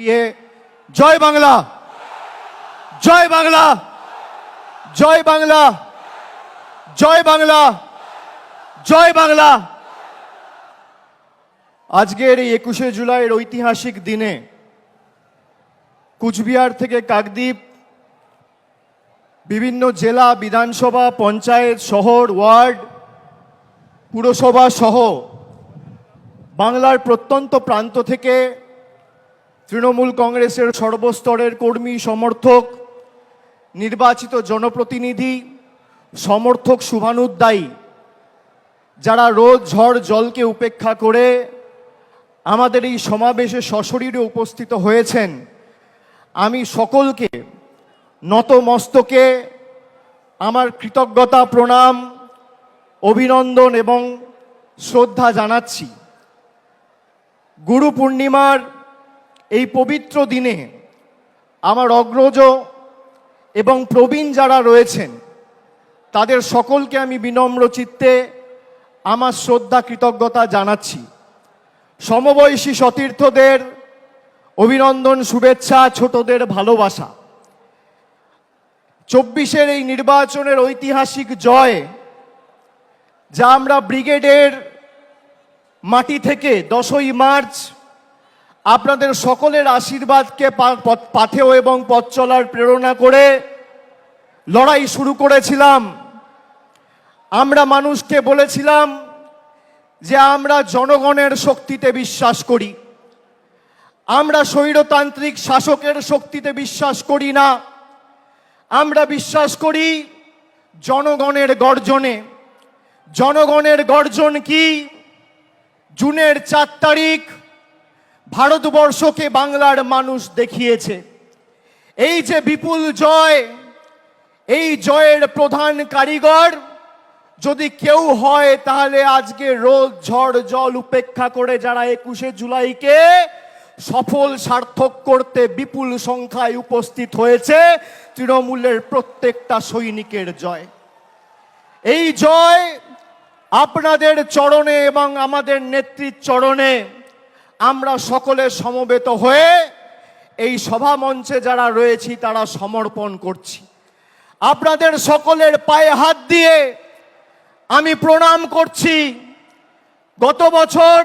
CPA জয় বাংলা। জয় বাংলা। জয় বাংলা। জয় বাংলা। জয় বাংলা। আজকের এই একুশে জুলাইয়ের ঐতিহাসিক দিনে কুচবিহার থেকে কাকদ্বীপ, বিভিন্ন জেলা বিধানসভা, পঞ্চায়েত, শহর, ওয়ার্ড, পুরসভা সহ বাংলার প্রত্যন্ত প্রান্ত থেকে তৃণমূল কংগ্রেসের সর্বস্তরের কর্মী সমর্থক, নির্বাচিত জনপ্রতিনিধি, সমর্থক শুভানুদ্দায়ী, যারা রোদ ঝড় জলকে উপেক্ষা করে আমাদের এই সমাবেশে সশরীরে উপস্থিত হয়েছেন, আমি সকলকে নতমস্তকে আমার কৃতজ্ঞতা, প্রণাম, অভিনন্দন এবং শ্রদ্ধা জানাচ্ছি। গুরু পূর্ণিমার এই পবিত্র দিনে আমার অগ্রজ এবং প্রবীণ যারা রয়েছেন, তাদের সকলকে আমি বিনম্র চিত্তে আমার শ্রদ্ধা, কৃতজ্ঞতা জানাচ্ছি। সমবয়সী সতীর্থদের অভিনন্দন, শুভেচ্ছা, ছোটদের ভালোবাসা। চব্বিশের এই নির্বাচনের ঐতিহাসিক জয় যা আমরা ব্রিগেডের মাটি থেকে দশই মার্চ আপনাদের সকলের আশীর্বাদকে পা- পথ- পাথেয় এবং পথ চলার প্রেরণা করে লড়াই শুরু করেছিলাম। আমরা মানুষকে বলেছিলাম যে আমরা জনগণের শক্তিতে বিশ্বাস করি। আমরা স্বৈরতান্ত্রিক শাসকের শক্তিতে বিশ্বাস করি না। আমরা বিশ্বাস করি জনগণের গর্জনে। জনগণের গর্জন কি? জুনের চার তারিখ ভারতবর্ষকে বাংলার মানুষ দেখিয়েছে। এই যে বিপুল জয়, এই জয়ের প্রধান কারিগর, যদি কেউ হয় তাহলে আজকে রোদ, ঝড়, জল উপেক্ষা করে যারা একুশে জুলাইকে সফল সার্থক করতে বিপুল সংখ্যায় উপস্থিত হয়েছে, তৃণমূলের প্রত্যেকটা সৈনিকের জয়। এই জয় আপনাদের চরণে এবং আমাদের নেত্রীর চরণে আমরা সকলে সমবেত হয়ে এই সভা মঞ্চে যারা রয়েছি, তারা সমর্পণ করছি। আপনাদের সকলের পায়ে হাত দিয়ে আমি প্রণাম করছি। গত বছর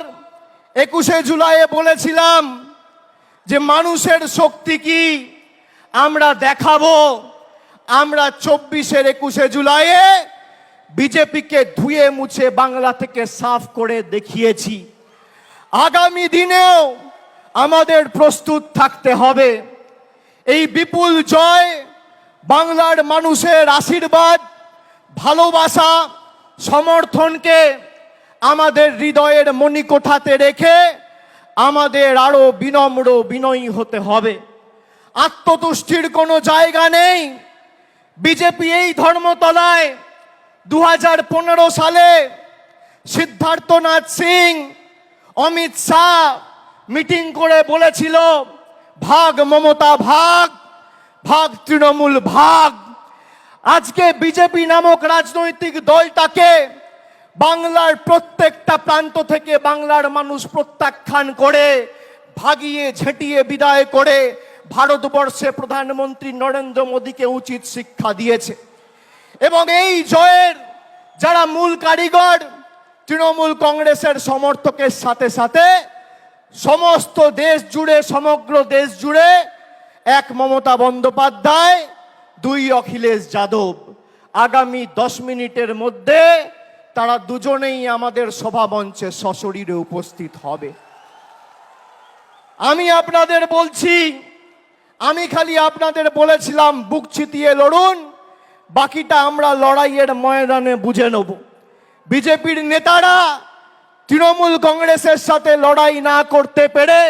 একুশে জুলাইয়ে বলেছিলাম যে মানুষের শক্তি কি আমরা দেখাবো। আমরা চব্বিশের একুশে জুলাইয়ে বিজেপিকে ধুয়ে মুছে বাংলা থেকে সাফ করে দেখিয়েছি। আগামী দিনেও আমাদের প্রস্তুত থাকতে হবে। এই বিপুল জয়, বাংলার মানুষের আশীর্বাদ, ভালোবাসা, সমর্থনকে আমাদের হৃদয়ের মণিকোঠাতে রেখে আমাদের আরও বিনম্র বিনয়ী হতে হবে। আত্মতুষ্টির কোনো জায়গা নেই। বিজেপি এই ধর্মতলায় দু হাজার পনেরো সালে সিদ্ধার্থনাথ সিং অমিত শাহ মিটিং করে বলেছিল, ভাগ মমতা, ভাগ ভাগ তৃণমূল, ভাগ। আজকে বিজেপি নামক রাজনৈতিক দলটাকে বাংলার প্রত্যেকটা প্রান্ত থেকে বাংলার মানুষ প্রত্যাখ্যান করে, ভাগিয়ে ঝেঁটিয়ে বিদায় করে ভারতবর্ষে প্রধানমন্ত্রী নরেন্দ্র মোদীকে উচিত শিক্ষা দিয়েছে। এবং এই জয়ের যারা মূল কারিগর তৃণমূল কংগ্রেসের সমর্থকের সাথে সাথে সমস্ত দেশ জুড়ে, সমগ্র দেশ জুড়ে এক মমতা বন্দ্যোপাধ্যায়, দুই অখিলেশ যাদব। আগামী দশ মিনিটের মধ্যে তারা দুজনেই আমাদের সভা মঞ্চে সশরীরে উপস্থিত হবে। আমি আপনাদের বলছি, আমি খালি আপনাদের বলেছিলাম, বুক চিতিয়ে লড়ুন, বাকিটা আমরা লড়াইয়ের ময়দানে বুঝে নেব। বিজেপির নেতারা তৃণমূল কংগ্রেসের সাথে লড়াই না করতে পেরে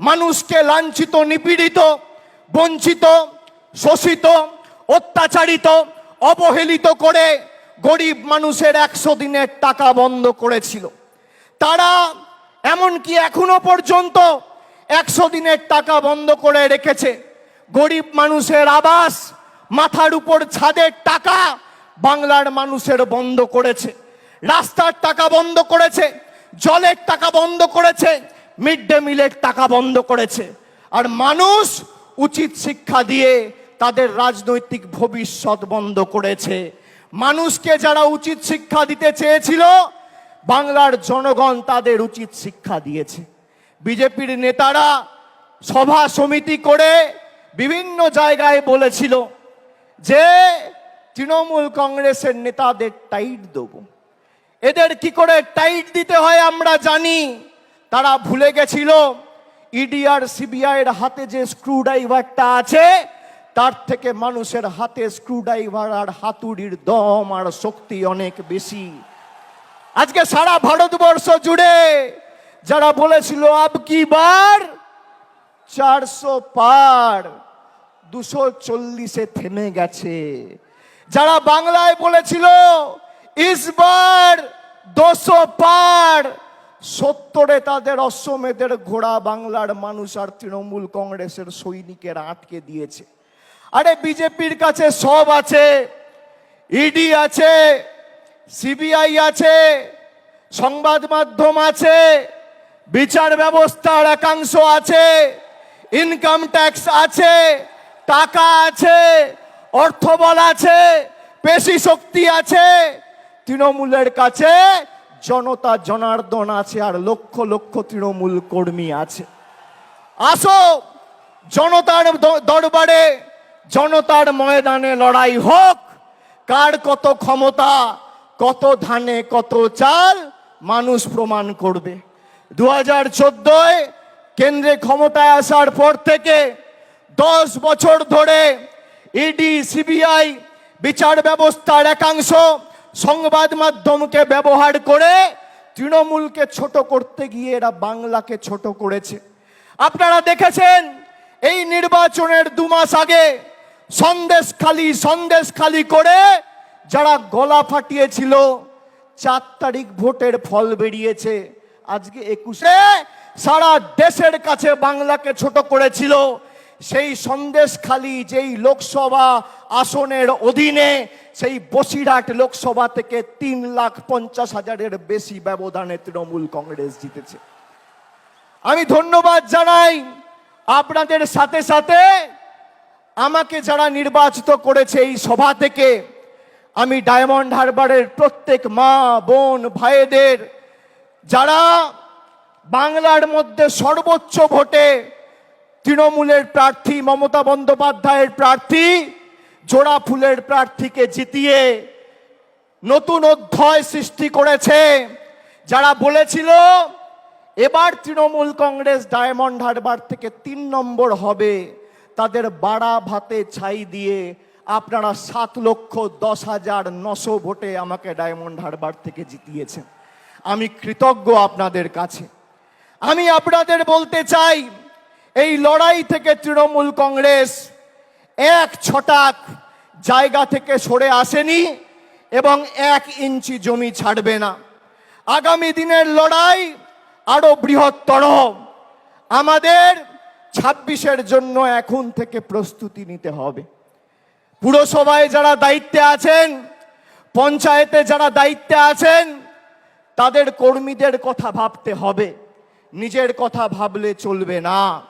মানুষকে লাঞ্ছিত, নিপীড়িত, বঞ্চিত, শোষিত, অত্যাচারিত, অবহেলিত করে গরিব মানুষের একশো দিনের টাকা বন্ধ করেছিল। তারা এমনকি এখনও পর্যন্ত একশো দিনের টাকা বন্ধ করে রেখেছে। গরিব মানুষের আবাস, মাথার উপর ছাদের টাকা বাংলার মানুষের বন্ধ করেছে। রাস্তার টাকা বন্ধ করেছে, জলের টাকা বন্ধ করেছে, মিড ডে মিলের টাকা বন্ধ করেছে। আর মানুষ উচিত শিক্ষা দিয়ে তাদের রাজনৈতিক ভবিষ্যৎ বন্ধ করেছে। মানুষকে যারা উচিত শিক্ষা দিতে চেয়েছিল, বাংলার জনগণ তাদের উচিত শিক্ষা দিয়েছে। বিজেপির নেতারা সভা সমিতি করে বিভিন্ন জায়গায় বলেছিল যে, তৃণমূল কংগ্রেসের নেতাদের টাইট দেবো। এদের কি করে টাইট দিতে হয় আমরা জানি। তারা ভুলে গেছিল ইডি আর সিবিআই এর হাতে যে স্ক্রু ড্রাইভারটা আছে, তার থেকে মানুষের হাতে স্ক্রু ড্রাইভার আর হাতুড়ির দম আর শক্তি অনেক বেশি। আজকে সারা ভারতবর্ষ জুড়ে যারা বলেছিল, আব কি বার? চারশো পার দুশো চল্লিশে থেমে গেছে। যারা বাংলায় বলেছিল ইসবার দুশো পার সত্তরে তাদের অশ্বমেধের ঘোড়া বাংলার মানুষ আর তৃণমূল কংগ্রেসের সৈনিকেরা আটকে দিয়েছে আরে বিজেপির কাছে সব আছে ইডি আছে সিবিআই আছে সংবাদ মাধ্যম আছে বিচার ব্যবস্থার একাংশ আছে ইনকাম ট্যাক্স আছে টাকা আছে অর্থবল আছে পেশি শক্তি আছে তৃণমূলের কাছে জনতা জনার্দন আছে আর লক্ষ লক্ষ তৃণমূল কর্মী আছে। আসো, জনতার দরবারে জনতার ময়দানে লড়াই হোক। কার কত ক্ষমতা, কত ধানে, কত চাল, মানুষ প্রমাণ করবে। দু হাজার চোদ্দোয় কেন্দ্রে ক্ষমতায় আসার পর থেকে দশ বছর ধরে ইডি, সিবিআই বিচার ব্যবস্থার একাংশ সংবাদ মাধ্যমকে ব্যবহার করে তৃণমূলকে ছোট করতে গিয়ে এরা বাংলাকে ছোট করেছে। আপনারা দেখেছেন, এই নির্বাচনের দু মাস আগে সন্দেশ খালি সন্দেশ খালি করে যারা গলা ফাটিয়েছিল, চার তারিখ ভোটের ফল বেরিয়েছে। আজকে একুশে সারা দেশের কাছে বাংলাকে ছোট করেছিল। সেই সন্দেশ খালি যেই লোকসভা আসনের অধীনে, সেই বসিরহাট লোকসভা থেকে তিন লাখ পঞ্চাশ হাজারের বেশি ব্যবধানে তৃণমূল কংগ্রেস জিতেছে। আমি ধন্যবাদ জানাই। আপনাদের সাথে সাথে আমাকে যারা নির্বাচিত করেছে এই সভা থেকে, আমি ডায়মন্ড হারবারের প্রত্যেক মা, বোন, ভাইদের, যারা বাংলার মধ্যে সর্বোচ্চ ভোটে তৃণমূলের প্রার্থী মমতা বন্দ্যোপাধ্যায়ের প্রার্থী জোড়া ফুলের প্রার্থীকে জিতিয়ে নতুন অধ্যায় সৃষ্টি করেছে। যারা বলেছিল, এবার তৃণমূল কংগ্রেস ডায়মন্ড হারবার থেকে তিন নম্বর হবে। তাদের বাড়া ভাতে ছাই দিয়ে আপনারা সাত লক্ষ দশ হাজার নশো ভোটে আমাকে ডায়মন্ড হারবার থেকে জিতিয়েছেন। আমি কৃতজ্ঞ আপনাদের কাছে। আমি আপনাদের বলতে চাই এই লড়াই থেকে তৃণমূল কংগ্রেস এক ছটাক জায়গা থেকে সরে আসেনি এবং এক ইঞ্চি জমি ছাড়বে না। আগামী দিনের লড়াই আরও বৃহত্তর। আমাদের ছাব্বিশের জন্য এখন থেকে প্রস্তুতি নিতে হবে। পুরসভায় যারা দায়িত্বে আছেন, পঞ্চায়েতে যারা দায়িত্বে আছেন, তাদের কর্মীদের কথা ভাবতে হবে। নিজের কথা ভাবলে চলবে না।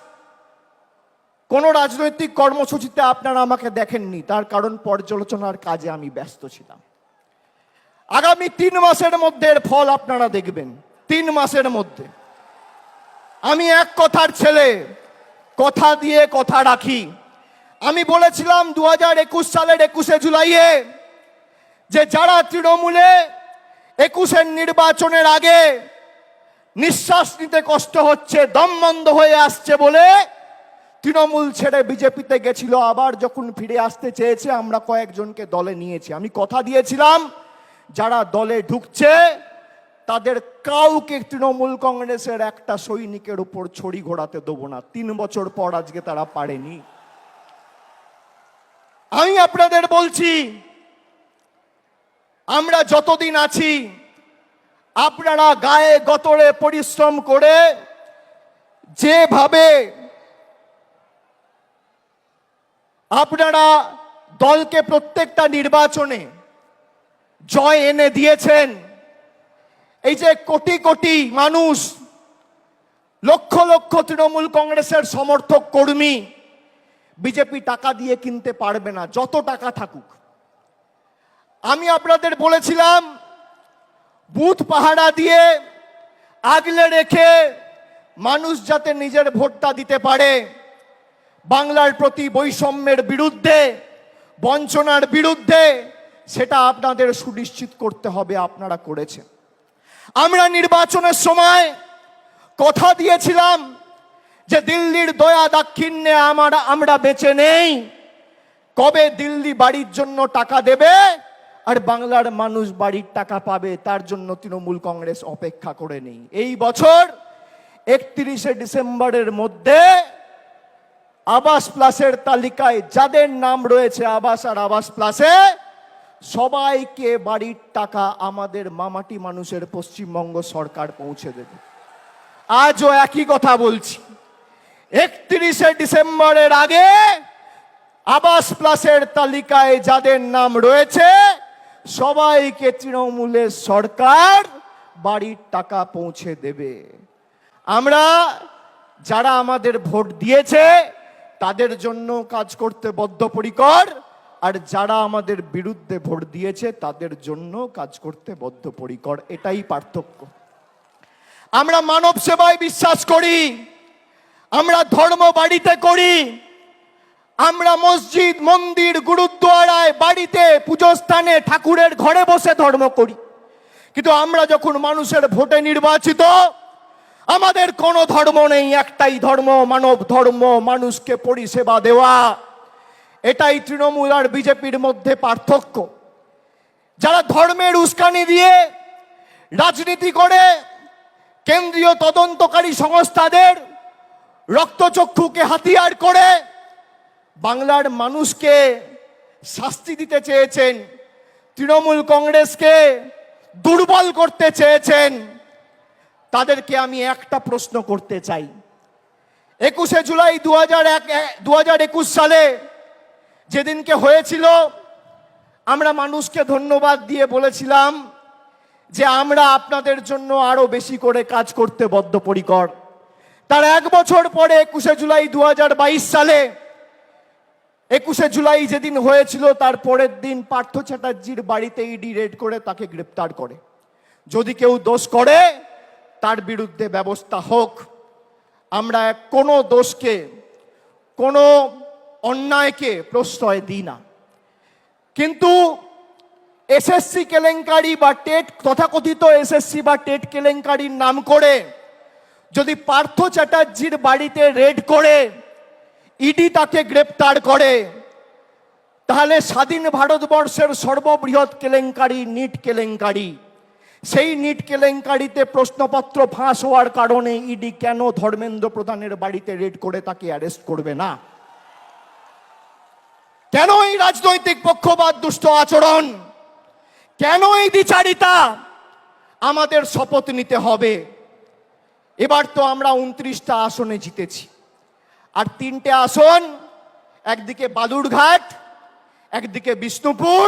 কোনো রাজনৈতিক কর্মসূচিতে আপনারা আমাকে দেখেননি, তার কারণ পর্যালোচনার কাজে আমি ব্যস্ত ছিলাম। আগামী তিন মাসের মধ্যে এর ফল আপনারা দেখবেন, তিন মাসের মধ্যে। আমি এক কথার ছেলে, কথা দিয়ে কথা রাখি। আমি বলেছিলাম দু হাজার একুশ সালের একুশে জুলাইয়ে যে যারা তৃণমূলে একুশের নির্বাচনের আগে নিঃশ্বাস নিতে কষ্ট হচ্ছে, দম বন্ধ হয়ে আসছে বলে তৃণমূল ছেড়ে বিজেপিতে গেছিল, আবার যখন ফিরে আসতে চেয়েছে, আমরা কয়েকজনকে দলে নিয়েছি। আমি কথা দিয়েছিলাম, যারা দলে ঢুকছে, তাদের কাউকে তৃণমূল কংগ্রেসের একটা সৈনিকের উপর ছড়ি ঘোরাতে দেবো না। তিন বছর পর আজকে তারা পারেনি। আমি আপনাদের বলছি, আমরা যতদিন আছি, আপনারা গায়ে গতরে পরিশ্রম করে যেভাবে আপনারা দলকে প্রত্যেকটা নির্বাচনে জয় এনে দিয়েছেন। এই যে কোটি কোটি মানুষ, লক্ষ লক্ষ তৃণমূল কংগ্রেসের সমর্থক কর্মী, বিজেপি টাকা দিয়ে কিনতে পারবে না, যত টাকা থাকুক। আমি আপনাদের বলেছিলাম, বুথ পাহারা দিয়ে আগলে রেখে মানুষ যাতে নিজের ভোটটা দিতে পারে। বাংলার প্রতি বৈষম্যের বিরুদ্ধে, বঞ্চনার বিরুদ্ধে, সেটা আপনাদের সুনিশ্চিত করতে হবে, আপনারা করেছেন। আমরা নির্বাচনের সময় কথা দিয়েছিলাম যে দিল্লির দয়া দাক্ষিণ্যে আমার, আমরা বেঁচে নেই। কবে দিল্লি বাড়ির জন্য টাকা দেবে আর বাংলার মানুষ বাড়ির টাকা পাবে, তার জন্য তৃণমূল কংগ্রেস অপেক্ষা করে নেই। এই বছর একত্রিশে ডিসেম্বরের মধ্যে আবাস প্লাসের তালিকায় যাদের নাম রয়েছে আবাস আর আবাস প্লাসে, সবাইকে বাড়ির টাকা আমাদের মামাটি মানুষের পশ্চিমবঙ্গ সরকার পৌঁছে দেবে। আজও একই কথা বলছি। একত্রিশে ডিসেম্বরের আগে আবাস প্লাসের তালিকায় যাদের নাম রয়েছে, সবাইকে তৃণমূলের সরকার বাড়ির টাকা পৌঁছে দেবে। আমরা যারা আমাদের ভোট দিয়েছে তাদের জন্য কাজ করতে বদ্ধপরিকর। আর যারা আমাদের বিরুদ্ধে ভোট দিয়েছে, তাদের জন্য কাজ করতে বদ্ধপরিকর। এটাই পার্থক্য। আমরা মানব সেবায় বিশ্বাস করি, আমরা ধর্ম বাড়িতে করি, আমরা মসজিদ, মন্দির, গুরুদ্বারায় বাড়িতে পুজোস্থানে ঠাকুরের ঘরে বসে ধর্ম করি। কিন্তু আমরা যখন মানুষের ভোটে নির্বাচিত আমাদের কোনো ধর্ম নেই, একটাই ধর্ম, মানব ধর্ম, মানুষকে পরিষেবা দেওয়া। এটাই তৃণমূল আর বিজেপির মধ্যে পার্থক্য। যারা ধর্মের উস্কানি দিয়ে রাজনীতি করে, কেন্দ্রীয় তদন্তকারী সংস্থাদের রক্তচক্ষুকে হাতিয়ার করে, বাংলার মানুষকে শাস্তি দিতে চেয়েছেন, তৃণমূল কংগ্রেসকে দুর্বল করতে চেয়েছেন তাদেরকে আমি একটা প্রশ্ন করতে চাই। একুশে জুলাই দু হাজার এক দু হাজার একুশ সালে যেদিনকে হয়েছিল, আমরা মানুষকে ধন্যবাদ দিয়ে বলেছিলাম যে আমরা আপনাদের জন্য আরও বেশি করে কাজ করতে বদ্ধপরিকর। তার এক বছর পরে একুশে জুলাই দু হাজার বাইশ সালে, একুশে জুলাই যেদিন হয়েছিল, তার পরের দিন পার্থ চ্যাটার্জির বাড়িতে ইডি রেড করে তাকে গ্রেপ্তার করে। যদি কেউ দোষ করে তার বিরুদ্ধে ব্যবস্থা হোক, আমরা কোনো দোষকে, কোনো অন্যায়কে প্রশ্রয় দিই না। কিন্তু এসএসসি কেলেঙ্কারি বা টেট, তথাকথিত এসএসসি বা টেট কেলেঙ্কারির নাম করে যদি পার্থ চ্যাটার্জির বাড়িতে রেড করে, ইডি তাকে গ্রেপ্তার করে, তাহলে স্বাধীন ভারতবর্ষের সর্ববৃহৎ কেলেঙ্কারি, নিট কেলেঙ্কারি সেই নিট কেলেঙ্কারিতে প্রশ্নপত্র ফাঁস হওয়ার কারণে ইডি কেন ধর্মেন্দ্র প্রধানের বাড়িতে রেড করে তাকে অ্যারেস্ট করবে না? কেন এই রাজনৈতিক পক্ষপাত, দুষ্ট আচরণ? কেন এই দ্বিচারিতা আমাদের শপথ নিতে হবে? এবার তো আমরা উনত্রিশটা আসনে জিতেছি। আর তিনটে আসন, একদিকে বালুরঘাট, একদিকে বিষ্ণুপুর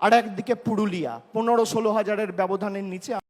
আর একদিকে পুরুলিয়া পনেরো ষোলো হাজারের ব্যবধানের নিচে